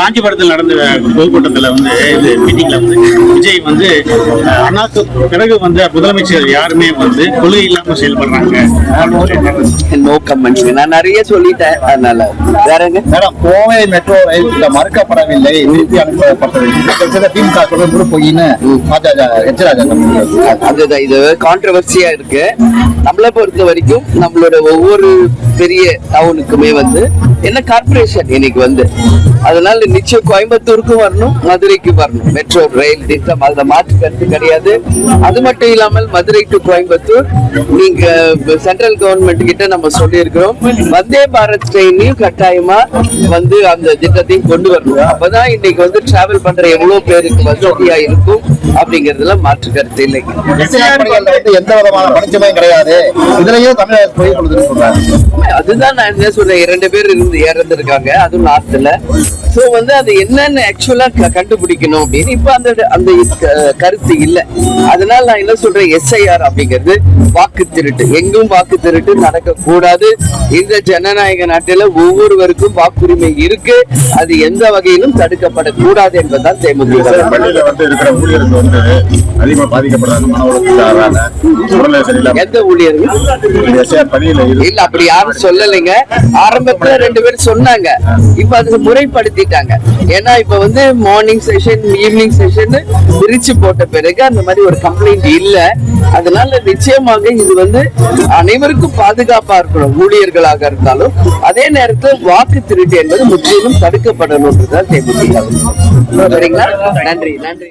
காஞ்சிபுரத்தில் நடந்த பொதுக்கூட்டத்தில் வந்து இது மீட்டிங்ல வந்து விஜய் வந்து அண்ணாக்கு பிறகு வந்து முதலமைச்சர் யாருமே வந்து கொள்கை இல்லாம செயல்படுறாங்க. நோ கமெண்ட்ஸ் நான் நிறைய சொல்லிட்டேன். அதனால வேறங்க மேடம் கோவை மெட்ரோ ரயில் மறுக்கப்படவில்லை. திருப்பி அனுப்பப்பட்டது. திமுக சொல்றது சொல்றாரு. அதுதான். இது கான்ட்ரவர்சியா இருக்கு. நம்மளை பொறுத்த வரைக்கும் நம்மளோட ஒவ்வொரு பெரிய டவுனுக்குமே வந்து என்ன கார்பரேஷன் இன்னைக்கு வந்து? அதனால நிச்சயம் கோயம்புத்தூருக்கும் வரணும் மதுரைக்கு வரணும். மெட்ரோ ரயில் திட்டம் அதை மாற்று கருத்து கிடையாது. அது மட்டும் இல்லாமல் மதுரை டு கோயம்புத்தூர் நீங்க சென்ட்ரல் கவர்மெண்ட் கிட்ட நம்ம சொல்லியிருக்கிறோம் வந்தே பாரத் ட்ரெயினையும் கட்டாயமா வந்து அந்த திட்டத்தையும் கொண்டு வரணும். அப்பதான் இன்னைக்கு வந்து டிராவல் பண்ற எவ்வளவு பேருக்கு வசதியா இருக்கும். அப்படிங்கறதுல மாற்று கருத்து வந்து எந்த விதமான பணிச்சுமையும் கிடையாது. இதுலயும் தமிழக பொய் சொல்றாங்க. அதுதான் நான் என்ன சொல்றேன். இரண்டு பேர் இருந்து இறந்துருக்காங்க அதுவும் நார்த்ல சோ வந்து அது என்னன்னு ஆக்சுவலா கண்டுபிடிக்கணும் அப்படின்னு இப்ப அந்த அந்த கருத்து இல்ல. அதனால நான் என்ன சொல்றேன்? எஸ்ஐஆர் அப்படிங்கிறது வாக்கு திருட்டு. எங்கும் வாக்கு திருட்டு நடக்க கூடாது இந்த ஜனநாயக நாட்டில ஒவ்வொருவருக்கும் வாக்குரிமை இருக்கு. அது எந்த வகையிலும் தடுக்கப்படக்கூடாது என்பதுதான் தேமுதிக. பள்ளியில வந்து இருக்கிற ஊழியர்கள் வந்து அதிகமா பாதிக்கப்படுறாங்க மன உளைச்சலாக உடல்நிலை சரியில்லாம எந்த ஊழியர்கள்? எஸ்ஆர் பணியில இல்ல அப்படி யாரும் சொல்லலைங்க. ஆரம்பத்துல ரெண்டு பேரும் சொன்னாங்க. இப்ப அது முறைப்படுத்திட்டாங்க. ஏன்னா இப்ப வந்து மார்னிங் செஷன் ஈவினிங் செஷன் பிரிச்சு போட்ட பிறகு அந்த மாதிரி ஒரு கம்ப்ளைண்ட் இல்ல. அதனால நிச்சயமாக இது வந்து அனைவருக்கும் பாதுகாப்பா இருக்கணும் ஊழியர்களாக இருந்தாலும். அதே நேரத்துல வாக்கு திருட்டு என்பது முற்றிலும் தடுக்கப்படணும்ன்றதுதான் தேமுதிக. சரிங்களா? நன்றி நன்றி.